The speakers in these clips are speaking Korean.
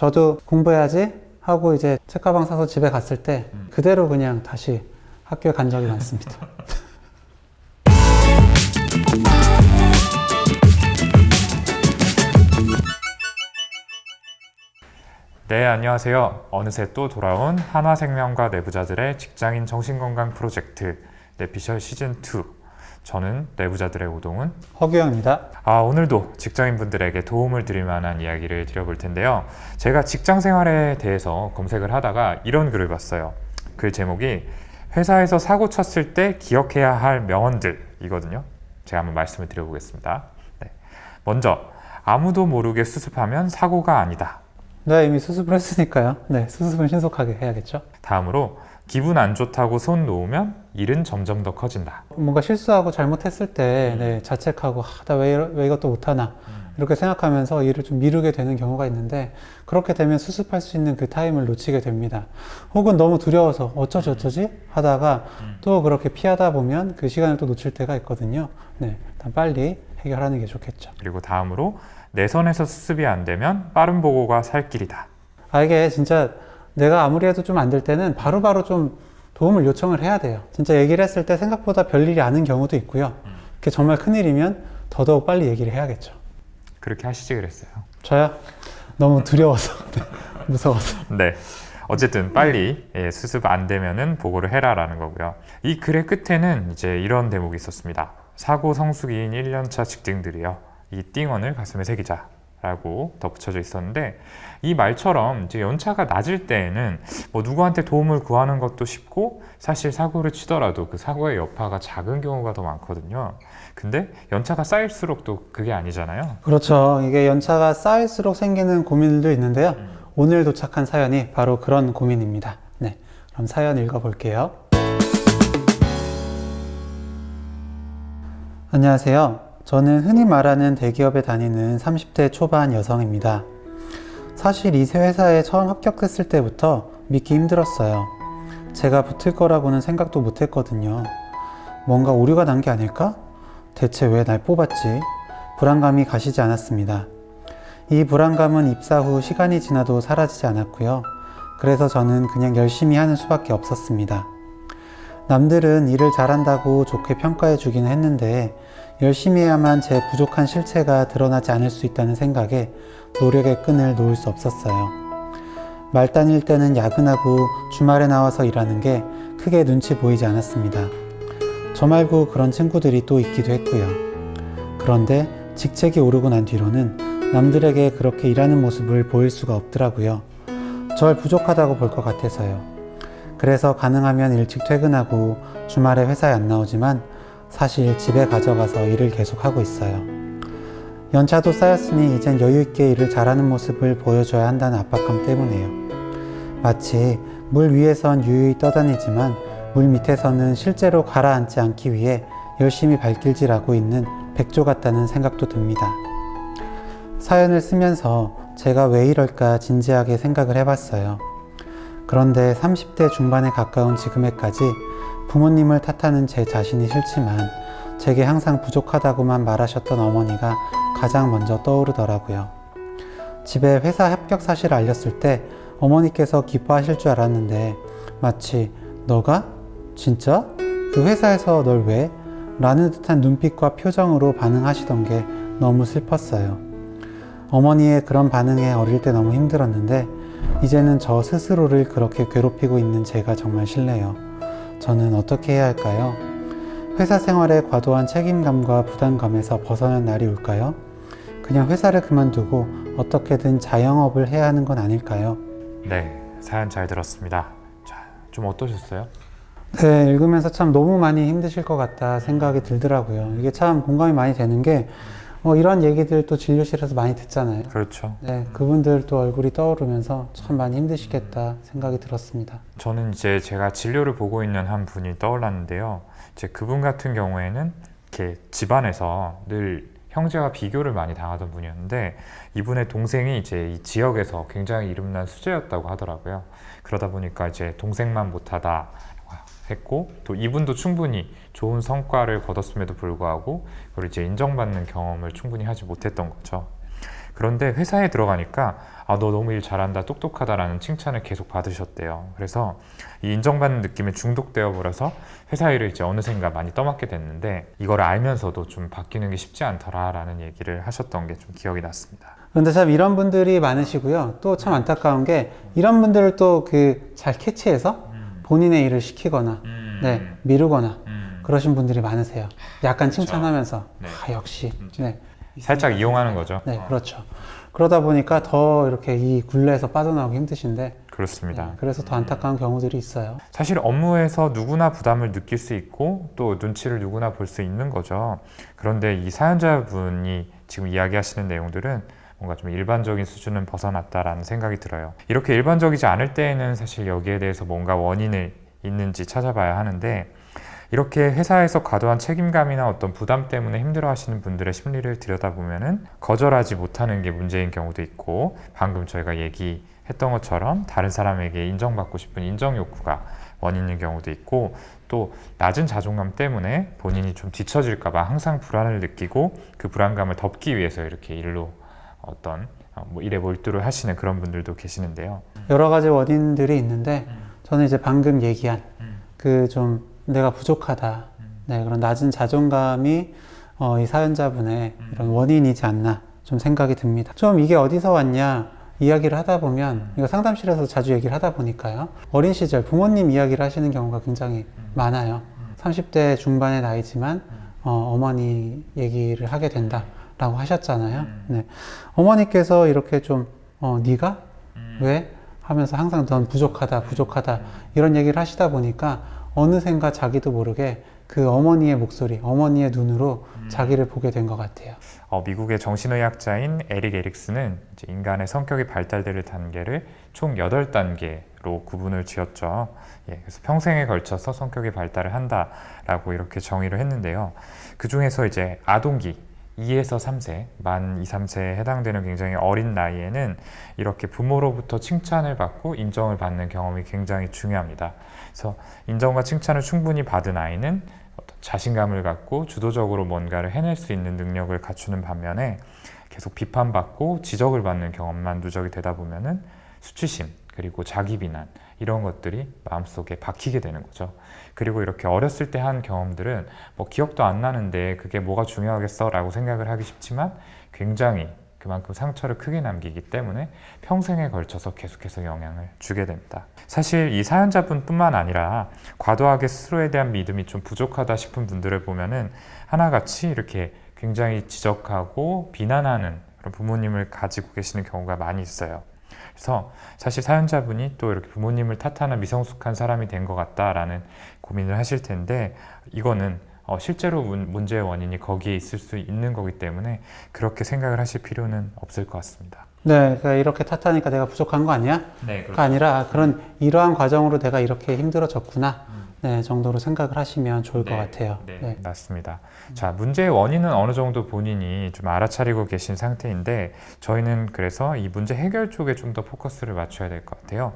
저도 공부해야지 하고 이제 책가방 사서 집에 갔을 때 그대로 그냥 다시 학교에 간 적이 많습니다. 네, 안녕하세요. 어느새 또 돌아온 한화생명과 내부자들의 직장인 정신건강 프로젝트 내피셜 시즌2. 저는 내부자들의 오동훈. 허규영입니다. 아, 오늘도 직장인분들에게 도움을 드릴 만한 이야기를 드려볼 텐데요. 제가 직장 생활에 대해서 검색을 하다가 이런 글을 봤어요. 그 제목이 회사에서 사고 쳤을 때 기억해야 할 명언들이거든요. 제가 한번 말씀을 드려보겠습니다. 네. 먼저, 아무도 모르게 수습하면 사고가 아니다. 네, 이미 수습을 했으니까요. 네, 수습은 신속하게 해야겠죠. 다음으로 기분 안 좋다고 손 놓으면 일은 점점 더 커진다. 뭔가 실수하고 잘못했을 때 네, 자책하고 아, 나왜 왜 이것도 못하나 이렇게 생각하면서 일을 좀 미루게 되는 경우가 있는데 그렇게 되면 수습할 수 있는 그 타임을 놓치게 됩니다. 혹은 너무 두려워서 어쩌지 어쩌지 하다가 또 그렇게 피하다 보면 그 시간을 또 놓칠 때가 있거든요. 네, 일단 빨리 해결하는 게 좋겠죠. 그리고 다음으로 내 선에서 수습이 안 되면 빠른 보고가 살 길이다. 아 이게 진짜 내가 아무리 해도 좀 안 될 때는 바로 바로 좀 도움을 요청을 해야 돼요. 진짜 얘기를 했을 때 생각보다 별일이 아닌 경우도 있고요. 그게 정말 큰일이면 더더욱 빨리 얘기를 해야겠죠. 그렇게 하시지 그랬어요. 저요? 너무 두려워서 네, 무서워서 네. 어쨌든 빨리 예, 수습 안 되면은 보고를 해라라는 거고요. 이 글의 끝에는 이제 이런 대목이 있었습니다. 사고 성수기인 1년차 직딩들이요. 이 띵언을 가슴에 새기자. 라고 덧붙여져 있었는데 이 말처럼 이제 연차가 낮을 때에는 뭐 누구한테 도움을 구하는 것도 쉽고 사실 사고를 치더라도 그 사고의 여파가 작은 경우가 더 많거든요. 근데 연차가 쌓일수록 또 그게 아니잖아요. 그렇죠. 이게 연차가 쌓일수록 생기는 고민들도 있는데요. 오늘 도착한 사연이 바로 그런 고민입니다. 네, 그럼 사연 읽어볼게요. 안녕하세요. 저는 흔히 말하는 대기업에 다니는 30대 초반 여성입니다. 사실 이 새 회사에 처음 합격했을 때부터 믿기 힘들었어요. 제가 붙을 거라고는 생각도 못 했거든요. 뭔가 오류가 난 게 아닐까? 대체 왜 날 뽑았지? 불안감이 가시지 않았습니다. 이 불안감은 입사 후 시간이 지나도 사라지지 않았고요. 그래서 저는 그냥 열심히 하는 수밖에 없었습니다. 남들은 일을 잘한다고 좋게 평가해 주기는 했는데 열심히 해야만 제 부족한 실체가 드러나지 않을 수 있다는 생각에 노력의 끈을 놓을 수 없었어요. 말단일 때는 야근하고 주말에 나와서 일하는 게 크게 눈치 보이지 않았습니다. 저 말고 그런 친구들이 또 있기도 했고요. 그런데 직책이 오르고 난 뒤로는 남들에게 그렇게 일하는 모습을 보일 수가 없더라고요. 절 부족하다고 볼 것 같아서요. 그래서 가능하면 일찍 퇴근하고 주말에 회사에 안 나오지만 사실 집에 가져가서 일을 계속하고 있어요. 연차도 쌓였으니 이젠 여유있게 일을 잘하는 모습을 보여줘야 한다는 압박감 때문에요. 마치 물 위에선 유유히 떠다니지만 물 밑에서는 실제로 가라앉지 않기 위해 열심히 발길질하고 있는 백조 같다는 생각도 듭니다. 사연을 쓰면서 제가 왜 이럴까 진지하게 생각을 해봤어요. 그런데 30대 중반에 가까운 지금에까지 부모님을 탓하는 제 자신이 싫지만 제게 항상 부족하다고만 말하셨던 어머니가 가장 먼저 떠오르더라고요. 집에 회사 합격 사실을 알렸을 때 어머니께서 기뻐하실 줄 알았는데 마치 너가? 진짜? 그 회사에서 널 왜? 라는 듯한 눈빛과 표정으로 반응하시던 게 너무 슬펐어요. 어머니의 그런 반응에 어릴 때 너무 힘들었는데 이제는 저 스스로를 그렇게 괴롭히고 있는 제가 정말 싫네요. 저는 어떻게 해야 할까요? 회사 생활에 과도한 책임감과 부담감에서 벗어난 날이 올까요? 그냥 회사를 그만두고 어떻게든 자영업을 해야 하는 건 아닐까요? 네, 사연 잘 들었습니다. 자, 좀 어떠셨어요? 네, 읽으면서 참 너무 많이 힘드실 것 같다 생각이 들더라고요. 이게 참 공감이 많이 되는 게 어, 이런 얘기들 또 진료실에서 많이 듣잖아요. 그렇죠. 네, 그분들 또 얼굴이 떠오르면서 참 많이 힘드시겠다 생각이 들었습니다. 저는 이제 제가 진료를 보고 있는 한 분이 떠올랐는데요. 이제 그분 같은 경우에는 이렇게 집안에서 늘 형제와 비교를 많이 당하던 분이었는데 이분의 동생이 이제 이 지역에서 굉장히 이름난 수재였다고 하더라고요. 그러다 보니까 이제 동생만 못하다 했고 또 이분도 충분히 좋은 성과를 거뒀음에도 불구하고 그걸 이제 인정받는 경험을 충분히 하지 못했던 거죠. 그런데 회사에 들어가니까 아, 너 너무 일 잘한다, 똑똑하다라는 칭찬을 계속 받으셨대요. 그래서 이 인정받는 느낌에 중독되어 버려서 회사 일을 이제 어느샌가 많이 떠맡게 됐는데 이걸 알면서도 좀 바뀌는 게 쉽지 않더라라는 얘기를 하셨던 게 좀 기억이 났습니다. 근데 참 이런 분들이 많으시고요. 또 참 안타까운 게 이런 분들을 또 그 잘 캐치해서 본인의 일을 시키거나 네, 미루거나 그러신 분들이 많으세요. 약간 칭찬하면서 네. 아 역시 네, 살짝 이용하는 거죠. 네 그렇죠. 그러다 보니까 더 이렇게 이 굴레에서 빠져나오기 힘드신데 그렇습니다. 네, 그래서 더 안타까운 경우들이 있어요. 사실 업무에서 누구나 부담을 느낄 수 있고 또 눈치를 누구나 볼 수 있는 거죠. 그런데 이 사연자분이 지금 이야기하시는 내용들은 뭔가 좀 일반적인 수준은 벗어났다라는 생각이 들어요. 이렇게 일반적이지 않을 때에는 사실 여기에 대해서 뭔가 원인을 있는지 찾아봐야 하는데 이렇게 회사에서 과도한 책임감이나 어떤 부담 때문에 힘들어 하시는 분들의 심리를 들여다보면은 거절하지 못하는 게 문제인 경우도 있고 방금 저희가 얘기했던 것처럼 다른 사람에게 인정받고 싶은 인정 욕구가 원인인 경우도 있고 또 낮은 자존감 때문에 본인이 좀 뒤처질까봐 항상 불안을 느끼고 그 불안감을 덮기 위해서 이렇게 일로 어떤 어, 뭐 일에 몰두를 하시는 그런 분들도 계시는데요. 여러 가지 원인들이 있는데 저는 이제 방금 얘기한 그 좀 내가 부족하다. 네, 그런 낮은 자존감이 어, 이 사연자분의 이런 원인이지 않나 좀 생각이 듭니다. 좀 이게 어디서 왔냐 이야기를 하다 보면 이거 상담실에서 자주 얘기를 하다 보니까요. 어린 시절 부모님 이야기를 하시는 경우가 굉장히 많아요. 30대 중반의 나이지만 어, 어머니 얘기를 하게 된다라고 하셨잖아요. 네. 어머니께서 이렇게 좀 어, 네가 왜 하면서 항상 넌 부족하다 부족하다 이런 얘기를 하시다 보니까 어느샌가 자기도 모르게 그 어머니의 목소리 어머니의 눈으로 자기를 보게 된 것 같아요 어, 미국의 정신의학자인 에릭 에릭스는 인간의 성격이 발달되는 단계를 총 8단계로 구분을 지었죠. 예, 그래서 평생에 걸쳐서 성격이 발달을 한다라고 이렇게 정의를 했는데요. 그 중에서 이제 아동기 2에서 3세, 만 2, 3세에 해당되는 굉장히 어린 나이에는 이렇게 부모로부터 칭찬을 받고 인정을 받는 경험이 굉장히 중요합니다. 그래서 인정과 칭찬을 충분히 받은 아이는 자신감을 갖고 주도적으로 뭔가를 해낼 수 있는 능력을 갖추는 반면에 계속 비판받고 지적을 받는 경험만 누적이 되다 보면은 수치심 그리고 자기 비난 이런 것들이 마음속에 박히게 되는 거죠. 그리고 이렇게 어렸을 때 한 경험들은 뭐 기억도 안 나는데 그게 뭐가 중요하겠어라고 생각을 하기 쉽지만 굉장히 그만큼 상처를 크게 남기기 때문에 평생에 걸쳐서 계속해서 영향을 주게 됩니다. 사실 이 사연자분뿐만 아니라 과도하게 스스로에 대한 믿음이 좀 부족하다 싶은 분들을 보면은 하나같이 이렇게 굉장히 지적하고 비난하는 그런 부모님을 가지고 계시는 경우가 많이 있어요. 그래서 사실 사연자분이 또 이렇게 부모님을 탓하는 미성숙한 사람이 된 것 같다라는 고민을 하실 텐데 이거는 어, 실제로 문, 문제의 원인이 거기에 있을 수 있는 거기 때문에 그렇게 생각을 하실 필요는 없을 것 같습니다. 네 그러니까 이렇게 탓하니까 내가 부족한 거 아니야? 네, 가 아니라 그런 이러한 과정으로 내가 이렇게 힘들어졌구나 네 정도로 생각을 하시면 좋을 것 같아요 네, 네. 맞습니다. 자, 문제의 원인은 어느 정도 본인이 좀 알아차리고 계신 상태인데 저희는 그래서 이 문제 해결 쪽에 좀 더 포커스를 맞춰야 될 것 같아요.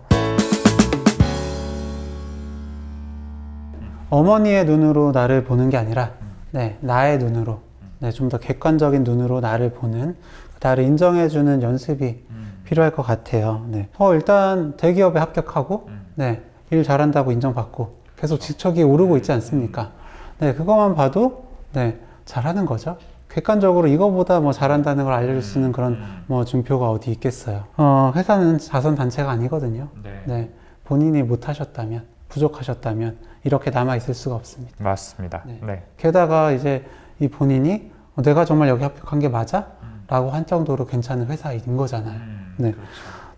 어머니의 눈으로 나를 보는 게 아니라 네, 나의 눈으로 네, 좀 더 객관적인 눈으로 나를 보는 나를 인정해주는 연습이 필요할 것 같아요. 네. 어, 일단 대기업에 합격하고 네, 일 잘한다고 인정받고 계속 직책이 오르고 있지 않습니까? 네, 그것만 봐도 네, 잘하는 거죠. 객관적으로 이거보다 뭐 잘한다는 걸 알려줄 수 있는 그런 뭐 증표가 어디 있겠어요. 어, 회사는 자선 단체가 아니거든요. 네, 본인이 못하셨다면, 부족하셨다면 이렇게 남아 있을 수가 없습니다. 맞습니다. 네. 네. 게다가 이제 이 본인이 어, 내가 정말 여기 합격한 게 맞아? 라고 한 정도로 괜찮은 회사인 거잖아요. 네.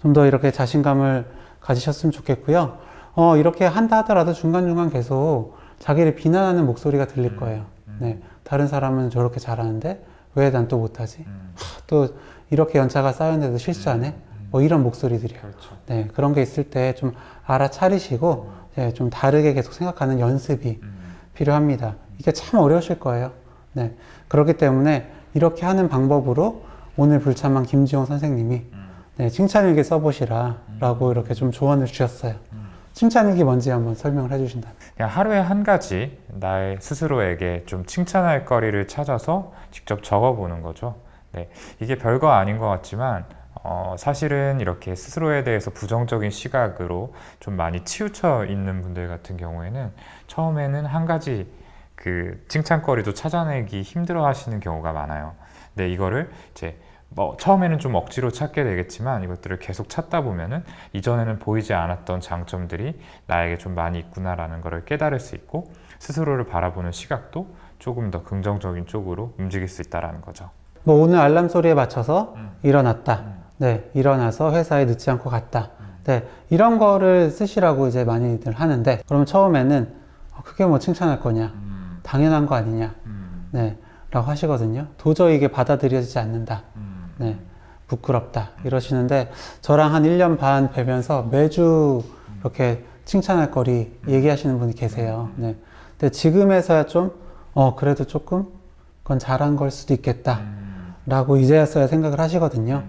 좀더 이렇게 자신감을 가지셨으면 좋겠고요. 어, 이렇게 한다 하더라도 중간중간 계속 자기를 비난하는 목소리가 들릴 거예요. 네. 다른 사람은 저렇게 잘하는데 왜 난 또 못하지? 하, 또 이렇게 연차가 쌓였는데도 실수하네? 뭐 이런 목소리들이요. 그렇죠. 네. 그런 게 있을 때 좀 알아차리시고 네, 좀 다르게 계속 생각하는 연습이 필요합니다. 이게 참 어려우실 거예요. 네. 그렇기 때문에 이렇게 하는 방법으로 오늘 불참한 김지용 선생님이 네, 칭찬일기 써보시라 라고 이렇게 좀 조언을 주셨어요. 칭찬일기 뭔지 한번 설명을 해주신다면. 하루에 한 가지 나의 스스로에게 좀 칭찬할 거리를 찾아서 직접 적어보는 거죠. 네, 이게 별거 아닌 것 같지만 어, 사실은 이렇게 스스로에 대해서 부정적인 시각으로 좀 많이 치우쳐 있는 분들 같은 경우에는 처음에는 한 가지 그 칭찬거리도 찾아내기 힘들어 하시는 경우가 많아요. 근데 이거를 이제 뭐 처음에는 좀 억지로 찾게 되겠지만 이것들을 계속 찾다 보면은 이전에는 보이지 않았던 장점들이 나에게 좀 많이 있구나라는 것을 깨달을 수 있고 스스로를 바라보는 시각도 조금 더 긍정적인 쪽으로 움직일 수 있다라는 거죠. 뭐 오늘 알람 소리에 맞춰서 음. 일어났다. 네, 일어나서 회사에 늦지 않고 갔다. 네, 이런 거를 쓰시라고 이제 많이들 하는데, 그러면 처음에는 어, 그게 뭐 칭찬할 거냐, 당연한 거 아니냐, 네, 라고 하시거든요. 도저히 이게 받아들여지지 않는다. 네, 부끄럽다. 이러시는데, 저랑 한 1년 반 뵈면서 매주 이렇게 칭찬할 거리 얘기하시는 분이 계세요. 네. 근데 지금에서야 좀, 어, 그래도 조금, 그건 잘한 걸 수도 있겠다. 라고 이제서야 생각을 하시거든요.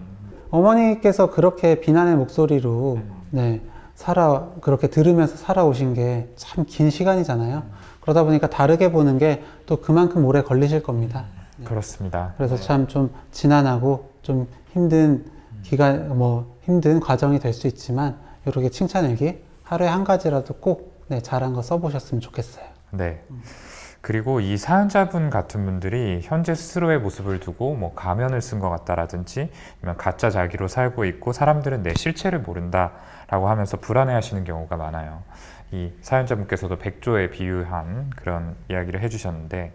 어머니께서 그렇게 비난의 목소리로 네, 살아 그렇게 들으면서 살아오신 게 참 긴 시간이잖아요. 그러다 보니까 다르게 보는 게 또 그만큼 오래 걸리실 겁니다. 그렇습니다. 그래서 참 좀 지난하고 좀 힘든 기간 뭐 힘든 과정이 될 수 있지만 이렇게 칭찬일기 하루에 한 가지라도 꼭 네, 잘한 거 써보셨으면 좋겠어요. 네. 그리고 이 사연자분 같은 분들이 현재 스스로의 모습을 두고 뭐 가면을 쓴 것 같다라든지 아니면 가짜 자기로 살고 있고 사람들은 내 실체를 모른다라고 하면서 불안해하시는 경우가 많아요. 이 사연자분께서도 백조에 비유한 그런 이야기를 해주셨는데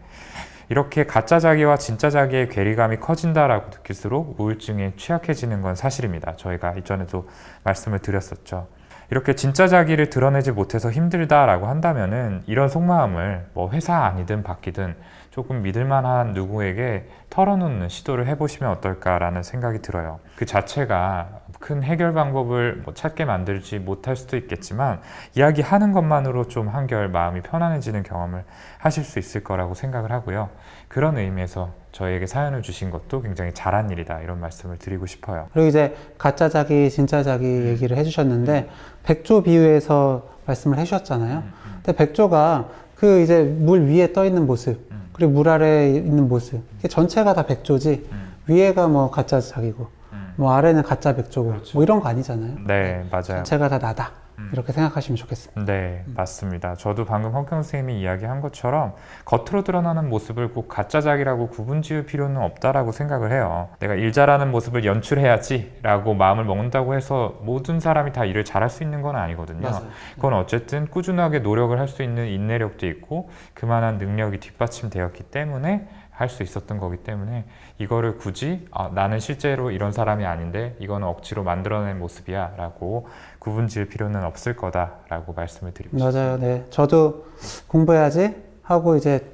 이렇게 가짜 자기와 진짜 자기의 괴리감이 커진다라고 느낄수록 우울증에 취약해지는 건 사실입니다. 저희가 이전에도 말씀을 드렸었죠. 이렇게 진짜 자기를 드러내지 못해서 힘들다라고 한다면은 이런 속마음을 뭐 회사 아니든 밖이든 조금 믿을만한 누구에게 털어놓는 시도를 해보시면 어떨까라는 생각이 들어요. 그 자체가 큰 해결 방법을 뭐 찾게 만들지 못할 수도 있겠지만 이야기하는 것만으로 좀 한결 마음이 편안해지는 경험을 하실 수 있을 거라고 생각을 하고요. 그런 의미에서 저희에게 사연을 주신 것도 굉장히 잘한 일이다 이런 말씀을 드리고 싶어요. 그리고 이제 가짜 자기, 진짜 자기 얘기를 해주셨는데 백조 비유에서 말씀을 해주셨잖아요. 근데 백조가 그 이제 물 위에 떠 있는 모습, 음. 그리고 물 아래에 있는 모습, 이게 전체가 다 백조지 위에가 뭐 가짜 자기고, 음. 뭐 아래는 가짜 백조고, 그렇죠. 뭐 이런 거 아니잖아요. 네, 맞아요. 전체가 다 나다. 음. 이렇게 생각하시면 좋겠습니다. 네, 맞습니다. 저도 방금 허경 선생님이 이야기한 것처럼 겉으로 드러나는 모습을 꼭 가짜 자기라고 구분 지을 필요는 없다라고 생각을 해요. 내가 일 잘하는 모습을 연출해야지라고 마음을 먹는다고 해서 모든 사람이 다 일을 잘할 수 있는 건 아니거든요. 그건 어쨌든 꾸준하게 노력을 할 수 있는 인내력도 있고 그만한 능력이 뒷받침되었기 때문에 할 수 있었던 거기 때문에 이거를 굳이 아, 나는 실제로 이런 사람이 아닌데 이거는 억지로 만들어낸 모습이야 라고 구분 지을 필요는 없을 거다 라고 말씀을 드리고 싶습니다. 맞아요. 네. 저도 공부해야지 하고 이제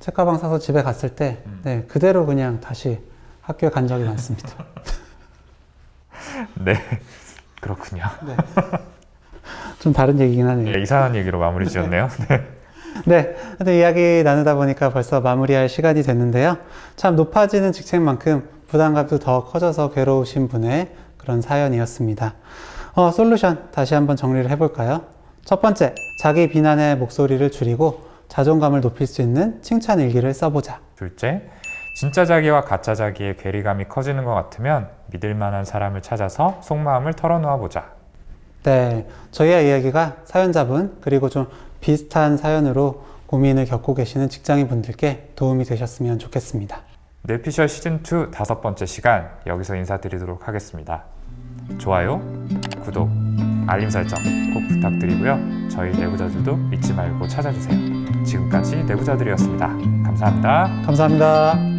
책가방 사서 집에 갔을 때, 음. 네. 그대로 그냥 다시 학교에 간 적이 많습니다. 네, 그렇군요. 좀 다른 얘기긴 하네요. 네, 이상한 얘기로 마무리 지었네요. 네. 네. 근데 이야기 나누다 보니까 벌써 마무리할 시간이 됐는데요. 참 높아지는 직책만큼 부담감도 더 커져서 괴로우신 분의 그런 사연이었습니다. 어, 솔루션 다시 한번 정리를 해볼까요? 첫 번째, 자기 비난의 목소리를 줄이고 자존감을 높일 수 있는 칭찬 일기를 써보자. 둘째, 진짜 자기와 가짜 자기의 괴리감이 커지는 것 같으면 믿을 만한 사람을 찾아서 속마음을 털어놓아 보자. 네, 저희의 이야기가 사연자분 그리고 좀 비슷한 사연으로 고민을 겪고 계시는 직장인 분들께 도움이 되셨으면 좋겠습니다. 뇌피셜 시즌2 다섯 번째 시간 여기서 인사드리도록 하겠습니다. 좋아요, 구독, 알림 설정 꼭 부탁드리고요. 저희 내부자들도 잊지 말고 찾아주세요. 지금까지 내부자들이었습니다. 감사합니다. 감사합니다.